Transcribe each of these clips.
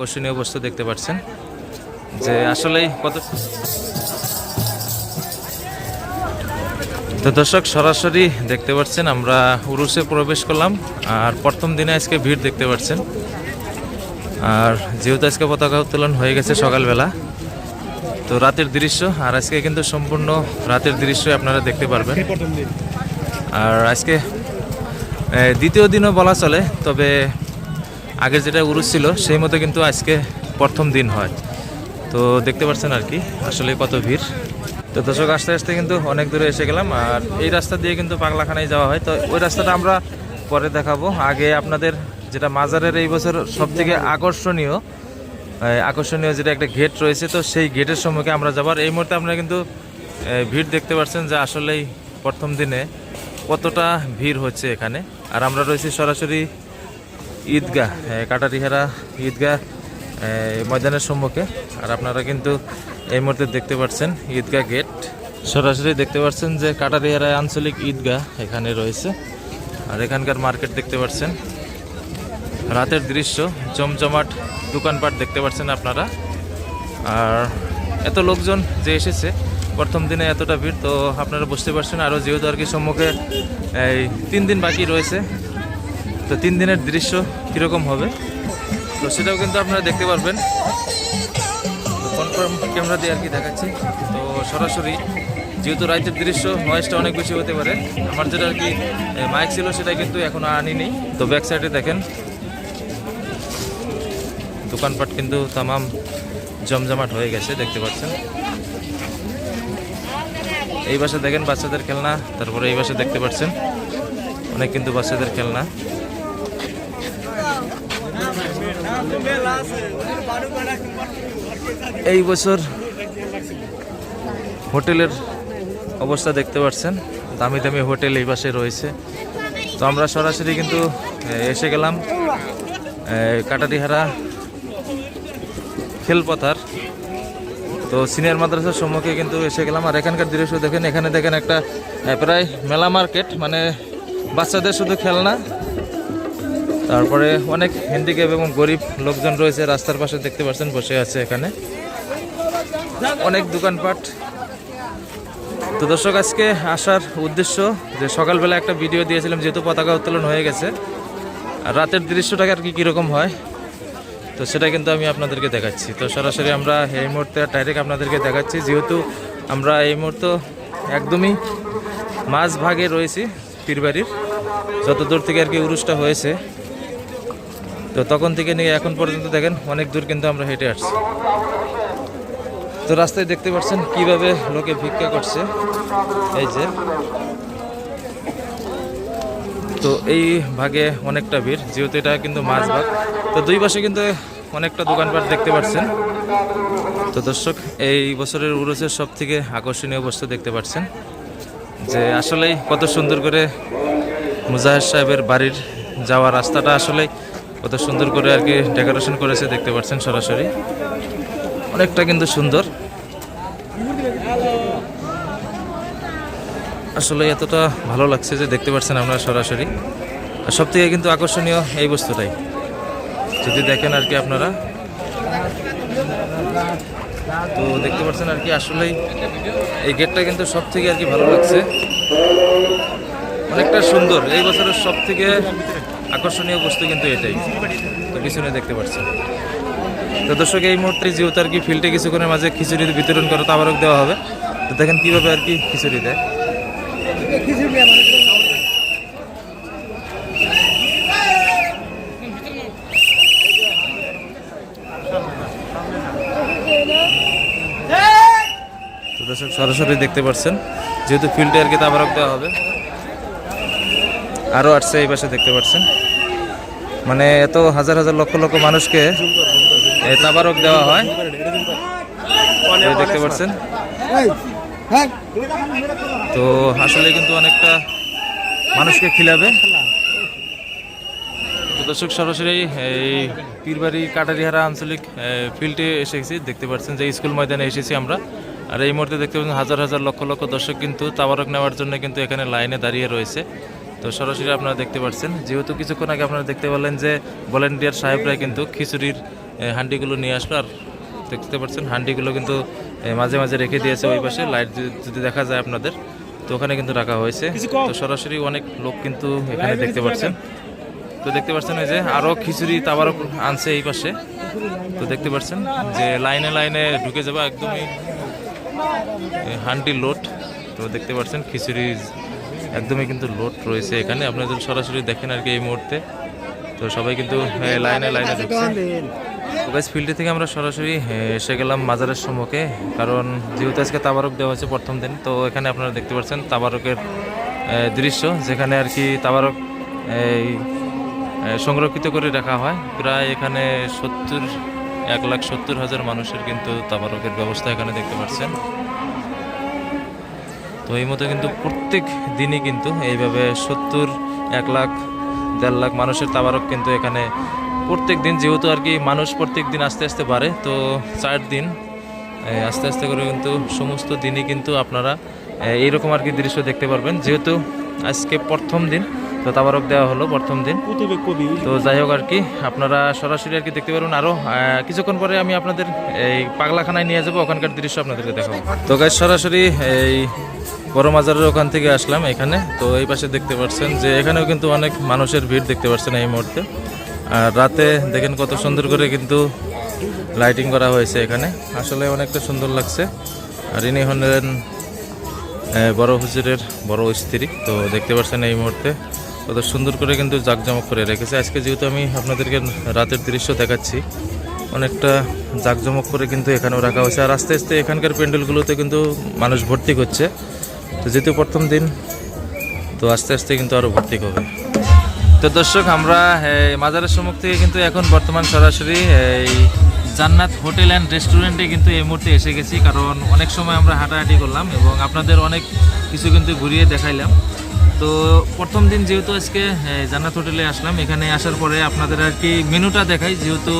আকর্ষণীয় বস্তু দেখতে পাচ্ছেন। যে আসলেই কত তো দর্শক, সরাসরি দেখতে পাচ্ছেন, আমরা উরুসে প্রবেশ করলাম। আর প্রথম দিনে আজকে ভিড় দেখতে পাচ্ছেন। আর যেহেতু আজকে পতাকা উত্তোলন হয়ে গেছে সকালবেলা, তো রাতের দৃশ্য, আর আজকে কিন্তু সম্পূর্ণ রাতের দৃশ্যই আপনারা দেখতে পারবেন। আর আজকে দ্বিতীয় দিনও বলা চলে, তবে আগের যেটা উরুস ছিল, সেই মতো কিন্তু আজকে প্রথম দিন হয়। তো দেখতে পাচ্ছেন আর কি, আসলে কত ভিড়। তো দর্শক, আস্তে আস্তে কিন্তু অনেক দূরে এসে গেলাম, আর এই রাস্তা দিয়ে কিন্তু পাগলাখানায় যাওয়া হয়। তো ওই রাস্তাটা আমরা পরে দেখাবো। আগে আপনাদের যেটা মাজারের এই বছর সব থেকে আকর্ষণীয় আকর্ষণীয় যেটা একটা গেট রয়েছে, তো সেই গেটের সম্মুখে আমরা যাবার এই মুহূর্তে আপনারা কিন্তু ভিড় দেখতে পাচ্ছেন যে আসলেই প্রথম দিনে কতটা ভিড় হচ্ছে এখানে। আর আমরা রয়েছি সরাসরি ঈদগাহ কাটারিহারা ঈদগাহ ময়দানের সম্মুখে। আর আপনারা কিন্তু এই মুহূর্তে দেখতে পাচ্ছেন ঈদগাহ গেট। সরাসরি দেখতে পাচ্ছেন যে কাটারিহারা আঞ্চলিক ঈদগাহ এখানে রয়েছে। আর এখানকার মার্কেট দেখতে পাচ্ছেন। রাতের দৃশ্য, জমজমাট দোকানপাট দেখতে পাচ্ছেন আপনারা। আর এত লোকজন যে এসেছে, প্রথম দিনে এতটা ভিড়, তো আপনারা বুঝতে পারছেন আরও যেহেতু আর কি সম্মুখে, এই তিন দিন বাকি রয়েছে তো তিন দিনের দৃশ্য কীরকম হবে? তো সেটাও কিন্তু আপনারা দেখতে পারবেন। কনফার্ম ক্যামেরা দিয়ে আর কি দেখাচ্ছি। তো সরাসরি, যেহেতু রাইতের দৃশ্য নয়েজটা অনেক বেশি হতে পারে। আমার যেটা আর কি মাইক ছিল, সেটা কিন্তু এখনও আনিনি। তো ব্যাক সাইডে দেখেন। দোকানপাট কিন্তু তামাম জমজমাট হয়ে গেছে, দেখতে পাচ্ছেন। এই বাসে দেখেন বাচ্চাদের খেলনা, তারপরে এই পাশে দেখতে পাচ্ছেন। অনেক কিন্তু বাচ্চাদের খেলনা। এই বছর হোটেলের অবস্থা দেখতে পাচ্ছেন। দামি দামি হোটেল এই পাশে রয়েছে। তো আমরা সরাসরি কিন্তু এসে গেলাম কাটারিহারা খেলপথার। তো সিনিয়র মাদ্রাসার সম্মুখে কিন্তু এসে গেলাম। আর এখানকার দৃশ্য দেখেন, এখানে দেখেন একটা প্রায় মেলা মার্কেট। মানে বাচ্চাদের শুধু খেলনা তারপরে অনেক হ্যান্ডিক্যাপ এবং গরিব লোকজন রয়েছে, রাস্তার পাশে দেখতে পাচ্ছেন বসে আছে এখানে। অনেক দোকানপাট। তো দর্শক, আজকে আসার উদ্দেশ্য যে সকালবেলা একটা ভিডিও দিয়েছিলাম, যেহেতু পতাকা উত্তোলন হয়ে গেছে। আর রাতের দৃশ্যটাকে আর কি কীরকম হয়, তো সেটা কিন্তু আমি আপনাদেরকে দেখাচ্ছি। তো সরাসরি আমরা এই মুহূর্তে ডাইরেক্ট আপনাদেরকে দেখাচ্ছি, যেহেতু আমরা এই মুহূর্তে একদমই মাঝ ভাগে রয়েছি পীরবাড়ির। যত দূর থেকে আর কি উরুষটা হয়েছে তো তখন থেকে নিয়ে এখন পর্যন্ত দেখেন অনেক দূর কিন্তু আমরা হেঁটে আসছি। তো রাস্তায় দেখতে পাচ্ছেন কীভাবে লোকে ভিক্ষা করছে। এই যে। তো এই ভাগে অনেকটা ভিড়, যেহেতু এটা কিন্তু মাঝ ভাগ। তো দুই পাশে কিন্তু অনেকটা দোকানপাট দেখতে পাচ্ছেন। তো দর্শক, এই বছরের উরসের সব থেকে আকর্ষণীয় বস্তু দেখতে পাচ্ছেন যে আসলেই কত সুন্দর করে মুজাহির সাহেবের বাড়ির যাওয়ার রাস্তাটা আসলেই কত সুন্দর করে আর কি ডেকোরেশন করেছে, দেখতে পাচ্ছেন সরাসরি। অনেকটা কিন্তু সুন্দর। আসলে এতটা ভালো লাগছে যে দেখতে পাচ্ছেন আপনারা সরাসরি। আর সব থেকে কিন্তু আকর্ষণীয় এই বস্তুটাই। যদি দেখেন আর কি আপনারা। তো দেখতে পাচ্ছেন আর কি আসলেই এই গেটটা কিন্তু সব থেকে আর কি ভালো লাগছে। অনেকটা সুন্দর। এই বছরের সব থেকে আকর্ষণীয় বস্তু কিন্তু এটাই। তো পিছনে দেখতে পাচ্ছেন তো দর্শক, এই মুহূর্তে যেহেতু আর কি ফিল্ডে কিছুক্ষণের মাঝে খিচুড়ি বিতরণ করে তাবারক দেওয়া হবে। তো দেখেন কীভাবে আর কি খিচুড়ি দেয়। দর্শক, সরাসরি দেখতে পাচ্ছেন যেহেতু ফিল্ডে আর কি তাবারক দেওয়া হবে। আরও আসছে এই পাশে দেখতে পাচ্ছেন। মানে এত হাজার হাজার লক্ষ লক্ষ মানুষকে তাবারক দেওয়া হয়। দেখতে পাচ্ছেন। তো আসলে কিন্তু অনেকটা মানুষকে খিলাবে। দর্শক, সরাসরি এই পীরবাড়ি কাটারিহারা আঞ্চলিক ফিল্ডে এসেছি। দেখতে পাচ্ছেন যে স্কুল ময়দানে এসেছি আমরা। আর এই মুহূর্তে দেখতে পাচ্ছেন হাজার হাজার লক্ষ লক্ষ দর্শক কিন্তু তাবারক নেওয়ার জন্য কিন্তু এখানে লাইনে দাঁড়িয়ে রয়েছে। তো সরাসরি আপনারা দেখতে পাচ্ছেন যেহেতু কিছুক্ষণ আগে আপনারা দেখতে পেলেন যে ভলেন্টিয়ার সাহেবরা কিন্তু খিচুড়ির এই হান্ডিগুলো নিয়ে আসলো আর দেখতে পাচ্ছেন হান্ডিগুলো কিন্তু মাঝে মাঝে রেখে দিয়েছে ওই পাশে, লাইট যদি দেখা যায় আপনাদের, তো ওখানে কিন্তু রাখা হয়েছে। তো সরাসরি অনেক লোক কিন্তু এখানে দেখতে পাচ্ছেন তো দেখতে পাচ্ছেন ওই যে আরও খিচুড়ি তাবারও আনছে এই পাশে। তো দেখতে পাচ্ছেন যে লাইনে লাইনে ঢুকে যাবে একদমই হান্ডি লোড তো দেখতে পাচ্ছেন খিচুড়ি একদমই কিন্তু লোড রয়েছে এখানে। আপনারা যদি সরাসরি দেখেন আর কি এই মুহূর্তে। তো সবাই কিন্তু এ, লাইনে লাইনে গাইজ ফিল্ডে থেকে আমরা সরাসরি এসে গেলাম মাজারের সম্মুখে। কারণ যেহেতু আজকে তাবারক দেওয়া হয়েছে প্রথম দিন তো এখানে আপনারা দেখতে পাচ্ছেন তাবারকের দৃশ্য। যেখানে আর কি তাবারক এই সংরক্ষিত করে রাখা হয়। প্রায় এখানে সত্তর এক লাখ সত্তর হাজার মানুষের কিন্তু তাবারকের ব্যবস্থা এখানে দেখতে পাচ্ছেন। তো এই মতো কিন্তু প্রত্যেক দিনই কিন্তু এইভাবে সত্তর, এক লাখ, দেড় লাখ মানুষের তাবারক কিন্তু এখানে প্রত্যেক দিন, যেহেতু আর কি মানুষ প্রত্যেক দিন আস্তে আস্তে বাড়ে, তো চার দিন আস্তে আস্তে করে কিন্তু সমস্ত দিনই কিন্তু আপনারা এইরকম আর কি দৃশ্য দেখতে পারবেন। যেহেতু আজকে প্রথম দিন, তো তাবারক দেওয়া হলো প্রথম দিন। তো যাই হোক আর কি, আপনারা সরাসরি আর কি দেখতে পারবেন। আরও কিছুক্ষণ পরে আমি আপনাদের এই পাগলাখানায় নিয়ে যাব, ওখানকার দৃশ্য আপনাদেরকে দেখাবো। তো গাছ সরাসরি এই বড় মাজারের ওখান থেকে আসলাম এখানে। তো এই পাশে দেখতে পাচ্ছেন যে এখানেও কিন্তু অনেক মানুষের ভিড় দেখতে পাচ্ছেন এই মুহূর্তে। আর রাতে দেখেন কত সুন্দর করে কিন্তু লাইটিং করা হয়েছে এখানে। আসলে অনেকটা সুন্দর লাগছে। আর ইনি হলেন বড় হুজুরের বড় স্ত্রী। তো দেখতে পাচ্ছেন এই মুহূর্তে কত সুন্দর করে কিন্তু জাঁকজমক করে রেখেছে। আজকে যেহেতু আমি আপনাদেরকে রাতের দৃশ্য দেখাচ্ছি, অনেকটা জাঁকজমক করে কিন্তু এখানেও রাখা হয়েছে। আর আস্তে আস্তে এখানকার প্যান্ডেলগুলোতে কিন্তু মানুষ ভর্তি করছে তো যেহেতু প্রথম দিন, তো আস্তে আস্তে কিন্তু আরও ভর্তি হবে তো দর্শক, আমরা মাজারের সম্মুখ থেকে কিন্তু এখন বর্তমান সরাসরি এই জান্নাত হোটেল অ্যান্ড রেস্টুরেন্টে কিন্তু এই মুহূর্তে এসে গেছি। কারণ অনেক সময় আমরা হাঁটাহাঁটি করলাম এবং আপনাদের অনেক কিছু কিন্তু ঘুরিয়ে দেখাইলাম। তো প্রথম দিন যেহেতু আজকে জান্নাত হোটেলে আসলাম, এখানে আসার পরে আপনাদের আর কি মেনুটা দেখাই। যেহেতু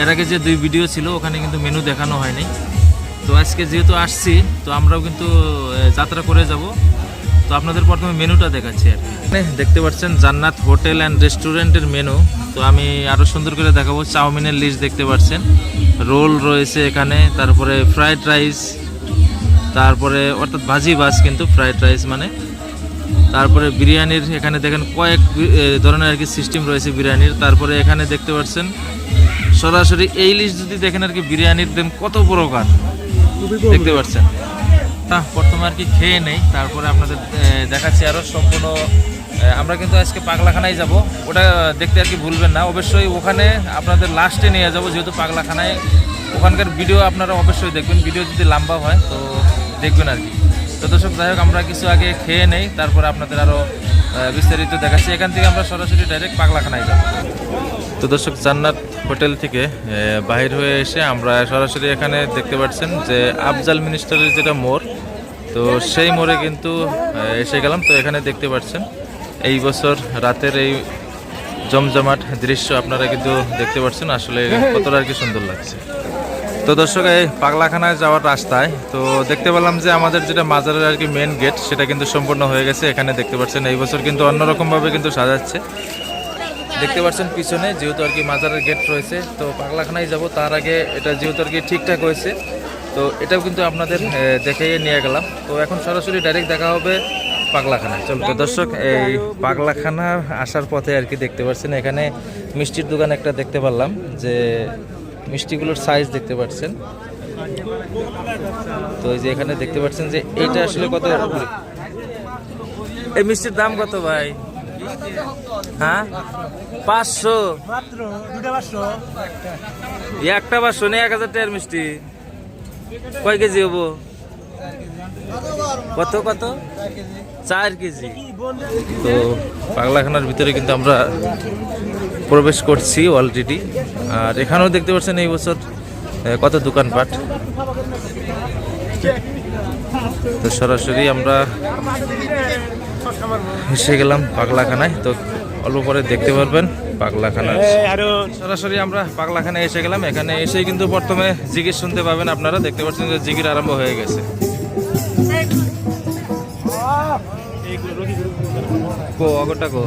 এর আগে যে দুই ভিডিও ছিল, ওখানে কিন্তু মেনু দেখানো হয়নি। তো আজকে যেহেতু আসছি, তো আমরাও কিন্তু যাত্রা করে যাব। তো আপনাদের প্রথমে মেনুটা দেখাচ্ছি আর কি। দেখতে পাচ্ছেন জান্নাত হোটেল অ্যান্ড রেস্টুরেন্টের মেনু। তো আমি আরও সুন্দর করে দেখাবো, চাউমিনের লিস্ট দেখতে পাচ্ছেন। রোল রয়েছে এখানে, তারপরে ফ্রায়েড রাইস, তারপরে অর্থাৎ ভাজি বাস কিন্তু ফ্রায়েড রাইস মানে। তারপরে বিরিয়ানির, এখানে দেখেন কয়েক ধরনের আর কি সিস্টেম রয়েছে বিরিয়ানির। তারপরে এখানে দেখতে পাচ্ছেন, সরাসরি এই লিস্ট যদি দেখেন আর কি, বিরিয়ানির দেন কত প্রকার। দেখতে পাচ্ছেন। তা প্রথমে আর কি খেয়ে নেই, তারপরে আপনাদের দেখাচ্ছি আরও সম্পূর্ণ আমরা কিন্তু আজকে পাগলাখানায় যাব। ওটা দেখতে আর কি ভুলবেন না। অবশ্যই ওখানে আপনাদের লাস্টে নিয়ে যাব, যেহেতু পাগলাখানায়। ওখানকার ভিডিও আপনারা অবশ্যই দেখবেন। ভিডিও যদি লম্বা হয়, তো দেখবেন আর কি। তো দর্শক, যাই হোক, আমরা কিছু আগে খেয়ে নেই, তারপরে আপনাদের আরও বিস্তারিত দেখাচ্ছি। এখান থেকে আমরা সরাসরি ডাইরেক্ট পাগলাখানায় যাব। তো দর্শক, জান্নাত হোটেল থেকে বাহির হয়ে এসে আমরা সরাসরি এখানে দেখতে পাচ্ছেন যে আফজাল মিনিস্টারের যেটা মোড়, তো সেই মোড়ে কিন্তু এসে গেলাম। তো এখানে দেখতে পাচ্ছেন, এই বছর রাতের এই জমজমাট দৃশ্য আপনারা কিন্তু দেখতে পাচ্ছেন। আসলে কতটা আর কি সুন্দর লাগছে। তো দর্শক, এই পাগলাখানায় যাওয়ার রাস্তায়, তো দেখতে পেলাম যে আমাদের যেটা মাজারের আর কি মেন গেট সেটা কিন্তু সম্পূর্ণ হয়ে গেছে। এখানে দেখতে পাচ্ছেন, এই বছর কিন্তু অন্যরকমভাবে কিন্তু সাজাচ্ছে। দেখতে পাচ্ছেন পিছনে যেহেতু আর কি মাজারের গেট রয়েছে তো পাগলাখানায় যাব। তার আগে এটা যেহেতু আর কি ঠিকঠাক হয়েছে তো এটাও কিন্তু আপনাদের এ, নিয়ে গেলাম। তো এখন সরাসরি ডাইরেক্ট দেখা হবে পাগলাখানায়। চলো তো দর্শক এই পাগলাখানা আসার পথে আর কি দেখতে পাচ্ছেন। এখানে মিষ্টির দোকান একটা দেখতে পারলাম যে মিষ্টিগুলোর সাইজ দেখতে পাচ্ছেন। তো এই যে এখানে দেখতে পাচ্ছেন যে এইটা আসলে কত? এই মিষ্টির দাম কত ভাই? হ্যাঁ? পাঁচশো। একটা পাঁচশো নেই এক হাজার টাকার মিষ্টি। কয় কেজি হব? কত কত? চার কেজি। তো পাগলাখানার ভিতরে কিন্তু আমরা প্রবেশ করছি অলরেডি আর এখানেও দেখতে পাচ্ছেন এই বছর কত দোকানপাট। তো সরাসরি আমরা হেসে গেলাম পাগলাখানায় তো অল্প পরে দেখতে পারবেন পাগলাখানা সরাসরি আমরা পাগলাখানায় এসে গেলাম এখানে এসেই কিন্তু প্রথমে জিগির শুনতে পাবেন আপনারা দেখতে পাচ্ছেন যে জিগির আরম্ভ হয়ে গেছে কো অগরটা কো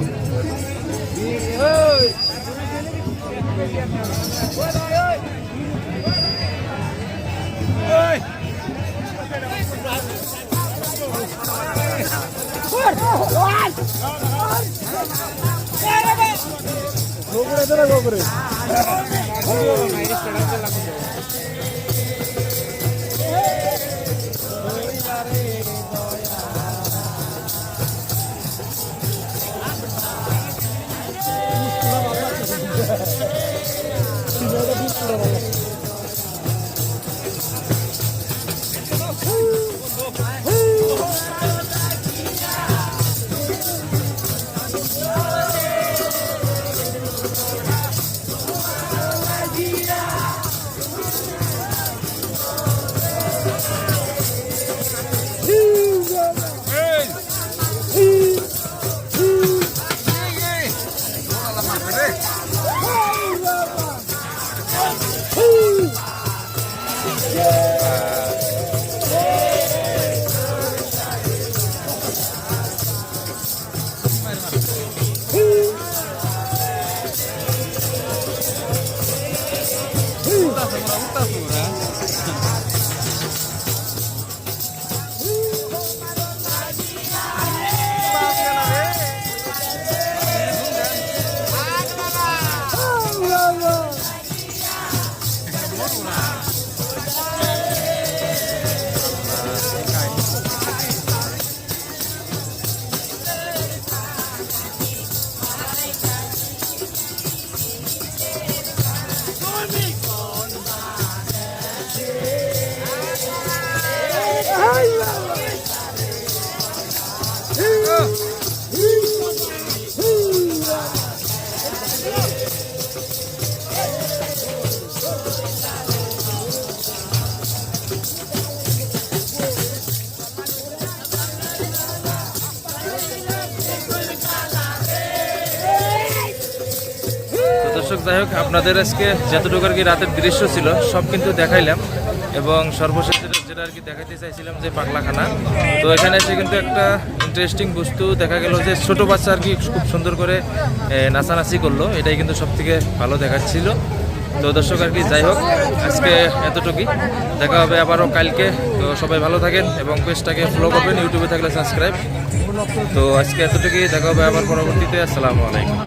गोकडे তো হোক আপনাদের আজকে যতটুকু আর কি রাতের দৃশ্য ছিল, সব কিন্তু দেখাইলাম। এবং সর্বশেষ যেটা- আর কি দেখাতে চাইছিলাম যে পাগলাখানা। তো এখানে এসে কিন্তু একটা ইন্টারেস্টিং বস্তু দেখা গেল যে ছোট বাচ্চা আর কি খুব সুন্দর করে নাচানাচি করল। এটাই কিন্তু সব থেকে ভালো দেখাচ্ছিল। তো দর্শক আর কি, যাই হোক, আজকে এতটুকুই। দেখা হবে আবারও কালকে। তো সবাই ভালো থাকেন এবং পেজটাকে ফলো করবেন, ইউটিউবে থাকলে সাবস্ক্রাইব। তো আজকে এতটুকুই। দেখা হবে আবার পরবর্তীতে। আসসালামু আলাইকুম।